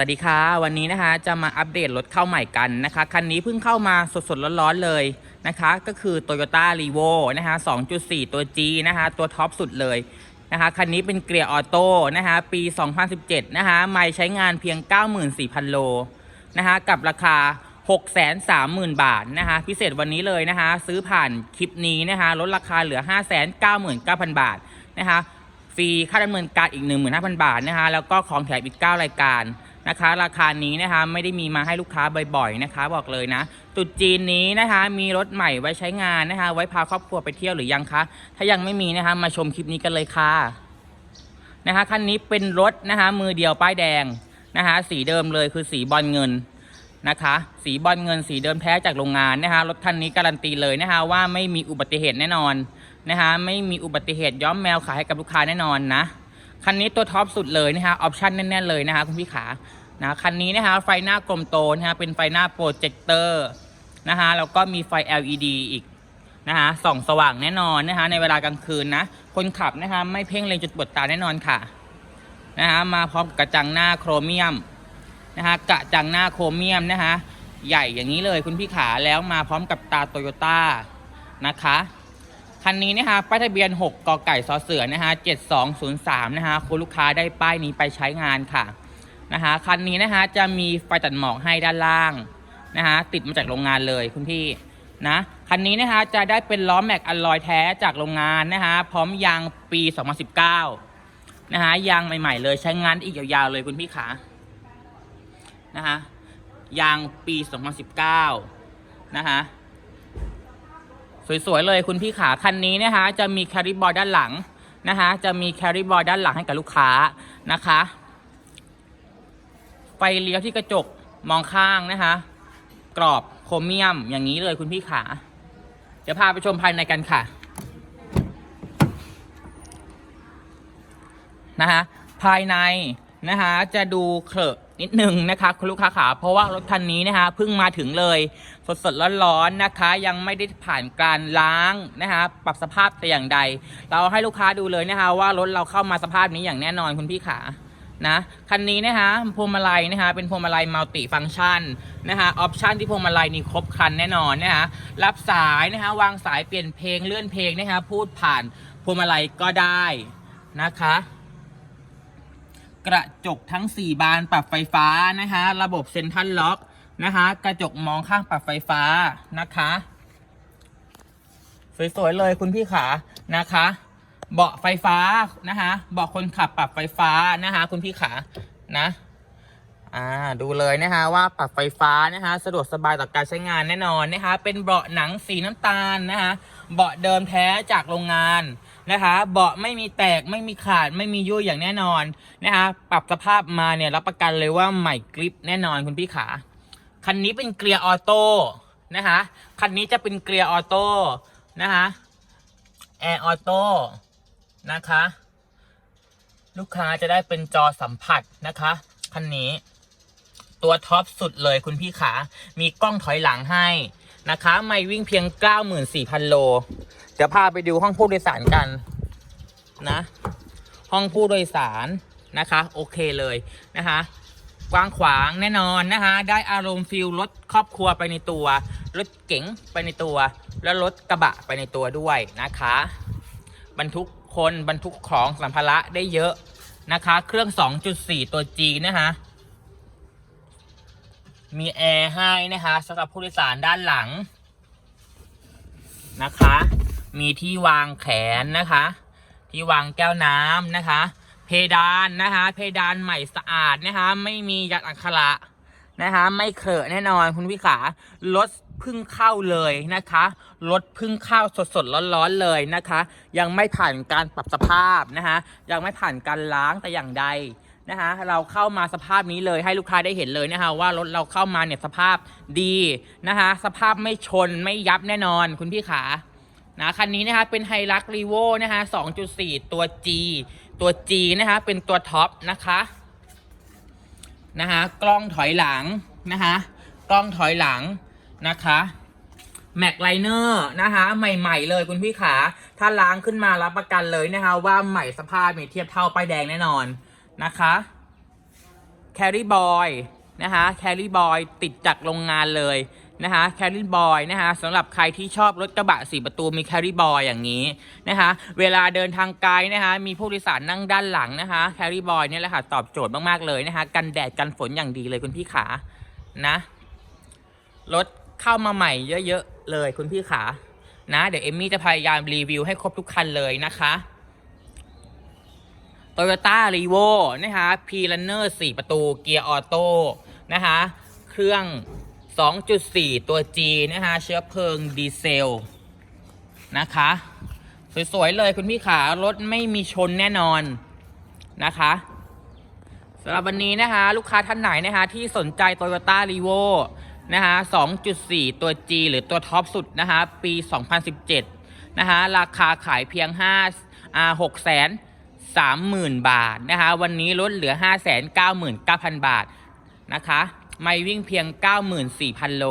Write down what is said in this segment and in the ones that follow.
วัสดีค่ะ วันนี้นะคะจะมาอัปเดตรถเข้าใหม่กันนะคะคันนี้เพิ่งเข้ามาสดๆร้อนๆเลยนะคะ ก็คือ Toyota r e v o นะคะ 2.4 ตัว G นะคะ ตัวท็อปสุดเลยนะคะคันนี้เป็นเกียร์ออโต้นะคะปี 2017 นะคะไม่ใช้งานเพียง 94,000 โลนะคะกับราคา 630,000 บาทนะคะพิเศษวันนี้เลยนะคะ ซื้อผ่านคลิปนี้นะคะลดราคาเหลือ 599,000 บาทนะคะฟรีค่าดำเนินการอีก 15,000 บาทนะคะแล้วก็ของแถมอีก 9 รายการ นะคะ ราคานี้นะคะไม่ได้มีมาให้ลูกค้าบ่อยๆนะคะ บอกเลยนะตุดจีนนี้นะคะมีรถใหม่ไว้ใช้งานนะคะ ไว้พาครอบครัวไปเที่ยวหรือยังคะถ้ายังไม่มีนะคะมาชมคลิปนี้กันเลยค่ะนะคะคันนี้เป็นรถนะคะมือเดียวป้ายแดงนะคะสีเดิมเลยคือสีบอลเงินนะคะ สีบอลเงินสีเดิมแท้จากโรงงานนะคะรถคันนี้การันตีเลยนะคะว่าไม่มีอุบัติเหตุแน่นอนนะคะไม่มีอุบัติเหตุย้อมแมวขายให้กับลูกค้าแน่นอนนะ คันนี้ตัวท็อปสุดเลยนะคะออปชั่นแน่นๆเลยนะคะคุณพี่ขานะคันนี้นะคะไฟหน้ากลมโตนะคะเป็นไฟหน้าโปรเจคเตอร์นะคะแล้วก็มีไฟ LED อีกนะคะส่องสว่างแน่นอนนะคะในเวลากลางคืนนะคนขับนะคะไม่เพ่งเลงจุดปวดตาแน่นอนค่ะนะคะมาพร้อมกับกระจังหน้าโครเมียมนะคะกระจังหน้าโครเมียมนะคะใหญ่อย่างนี้เลยคุณพี่ขาแล้วมาพร้อมกับตาโตโยต้านะคะ คันนี้นะคะป้ายทะเบียน 6กไก่ซอเสือนะคะ7203นะคะคุณลูกค้าได้ป้ายนี้ไปใช้งานค่ะนะคะคันนี้นะคะจะมีไฟตัดหมอกให้ด้านล่างนะคะติดมาจากโรงงานเลยคุณพี่นะคันนี้นะคะจะได้เป็นล้อแม็กอลลอยแท้จากโรงงานนะคะพร้อมยางปี 2019นะคะยางใหม่ ๆ เลยใช้งานอีกยาวๆเลยคุณพี่ขานะคะยางปี 2019นะคะ สวยๆเลยคุณพี่ขาคันนี้นะคะจะมีแคริบอร์ด้านหลังนะคะจะมีแคริบอร์ด้านหลังให้กับลูกค้านะคะไฟเลี้ยวที่กระจกมองข้างนะคะ กรอบโครเมียมอย่างนี้เลยคุณพี่ขา เดี๋ยวพาไปชมภายในกันค่ะนะคะภายในนะคะจะดูเคลอะ นิดนึงนะคะคุณลูกค้าขาเพราะว่ารถคันนี้นะคะเพิ่งมาถึงเลยสดสดๆร้อนๆนะคะ ยังไม่ได้ผ่านการล้างนะคะปรับสภาพแต่อย่างใด เราให้ลูกค้าดูเลยนะคะว่ารถเราเข้ามาสภาพนี้อย่างแน่นอนคุณพี่ขานะคันนี้นะคะพวงมาลัยนะคะเป็นพวงมาลัยมัลติฟังก์ชันนะคะออปชันที่พวงมาลัยนี่ครบครันแน่นอนนะคะรับสายนะคะวางสายเปลี่ยนเพลงเลื่อนเพลงนะคะพูดผ่านพวงมาลัยก็ได้นะคะ กระจกทั้ง 4 บานปรับไฟฟ้านะคะระบบเซ็นทรัลล็อกนะคะกระจกมองข้างปรับไฟฟ้านะคะ สวยๆเลยคุณพี่ขานะคะ เบาะไฟฟ้านะคะเบาะคนขับปรับไฟฟ้านะคะคุณพี่ขานะอ่าดูเลยนะคะว่าปรับไฟฟ้านะคะสะดวกสบายต่อการใช้งานแน่นอนนะคะเป็นเบาะหนังสีน้ำตาลนะคะเบาะเดิมแท้จากโรงงาน นะคะ เบาะไม่มีแตกไม่มีขาดไม่มียุ่ยอย่างแน่นอนนะคะปรับสภาพมาเนี่ยรับประกันเลยว่าใหม่กริปแน่นอนคุณพี่ขาคันนี้เป็นเกียร์ออโต้นะคะคันนี้จะเป็นเกียร์ออโต้นะคะแอร์ออโต้นะคะ ลูกค้าจะได้เป็นจอสัมผัสนะคะคันนี้ ตัวท็อปสุดเลยคุณพี่ขา มีกล้องถอยหลังให้ นะคะไม่วิ่งเพียง 94,000 โล เดี๋ยวพาไปดูห้องผู้โดยสารกันนะ ห้องผู้โดยสารนะคะ โอเคเลยนะคะ กว้างขวางแน่นอนนะคะ ได้อารมณ์ฟิลรถครอบครัวไปในตัว รถเก๋งไปในตัว แล้วรถกระบะไปในตัวด้วยนะคะ บรรทุกคนบรรทุกของสัมภาระได้เยอะนะคะ เครื่อง 2.4 ตัว G นะคะ มีแอร์ให้นะคะสำหรับผู้โดยสารด้านหลังนะคะ มีที่วางแขนนะคะ ที่วางแก้วน้ำนะคะ เพดานนะคะ เพดานใหม่สะอาดนะคะ ไม่มียัดอักขระนะคะ ไม่เขอะแน่นอนคุณพี่ขารถพิ่งเข้าเลยนะคะรถพิ่งเข้าสดๆร้อนๆเลยนะคะ ยังไม่ผ่านการปรับสภาพนะคะ ยังไม่ผ่านการล้างแต่อย่างใด นะคะเราเข้ามาสภาพนี้เลยให้ลูกค้าได้เห็นเลยนะคะว่ารถเราเข้ามาเนี่ยสภาพดีนะคะสภาพไม่ชนไม่ยับแน่นอนคุณพี่ขานะคันนี้นะคะเป็นไฮรักรีโวนะคะ2.4 ตัว G ตัว G นะคะเป็นตัวท็อปนะคะนะคะกล้องถอยหลังนะคะกล้องถอยหลังนะคะแม็กไลเนอร์นะคะใหม่ ๆ เลยคุณพี่ขา ถ้าล้างขึ้นมารับประกันเลยนะคะ ว่าใหม่สภาพเนี่ยเทียบเท่าป้ายแดงแน่นอน นะคะแครี่บอยนะคะแครี่บอยติดจากโรงงานเลยนะคะแครี่บอยนะคะสำหรับใครที่ชอบรถกระบะสี่ประตูมีแครี่บอยอย่างนี้นะคะเวลาเดินทางไกลนะคะมีผู้โดยสารนั่งด้านหลังนะคะแครี่บอยเนี่ยแหละค่ะตอบโจทย์มากๆเลยนะคะกันแดดกันฝนอย่างดีเลยคุณพี่ขานะรถเข้ามาใหม่เยอะๆเลยคุณพี่ขานะเดี๋ยวเอมมี่จะพยายามรีวิวให้ครบทุกคันเลยนะคะ Toyota r e v o นะคะ p r u n n e r 4ประตูเกียร์ออโต้นะคะ เครื่อง 2.4 ตัว G นะคะ เชื้อเพลิงดีเซล นะคะ สวย ๆ เลยคุณพี่ขารถไม่มีชนแน่นอนนะคะสำหรับวันนี้นะคะ ลูกค้าท่านไหนนะคะ ที่สนใจ Toyota r e v o นะคะ 2.4 ตัว G หรือตัวท็อปสุดนะคะ ปี 2017 นะคะ ราคาขายเพียง5อ่า6แสน 30,000 บาทนะคะ วันนี้ลดเหลือ 599,000 บาทนะคะไม่วิ่งเพียง 94,000 โล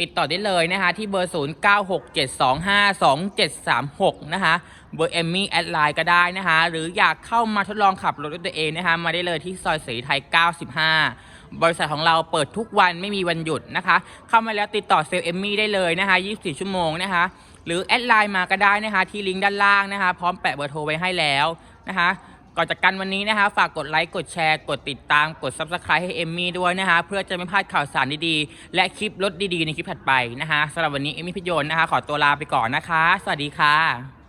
ติดต่อได้เลยนะคะ ที่เบอร์ 0967252736 นะคะ เบอร์เอมมี่แอดไลน์ก็ได้นะคะ หรืออยากเข้ามาทดลองขับรถด้วยตัวเองนะคะ มาได้เลยที่ซอยศรีไทย 95 บริษัทของเราเปิดทุกวันไม่มีวันหยุดนะคะ เข้ามาแล้วติดต่อเซลล์เอมมี่ได้เลยนะคะ 24 ชั่วโมงนะคะ หรือแอดไลน์มาก็ได้นะคะ ที่ลิงก์ด้านล่างนะคะ พร้อมแปะเบอร์โทรไว้ให้แล้ว นะคะก่อนจากกันวันนี้นะคะ ฝากกดไลค์ กดแชร์ กดติดตาม กด Subscribe ให้เอมมี่ด้วยนะคะ เพื่อจะไม่พลาดข่าวสารดีๆ และคลิปรถดีๆ ในคลิปถัดไปนะคะสำหรับวันนี้เอมมี่พิยนนะคะ ขอตัวลาไปก่อนนะคะ สวัสดีค่ะ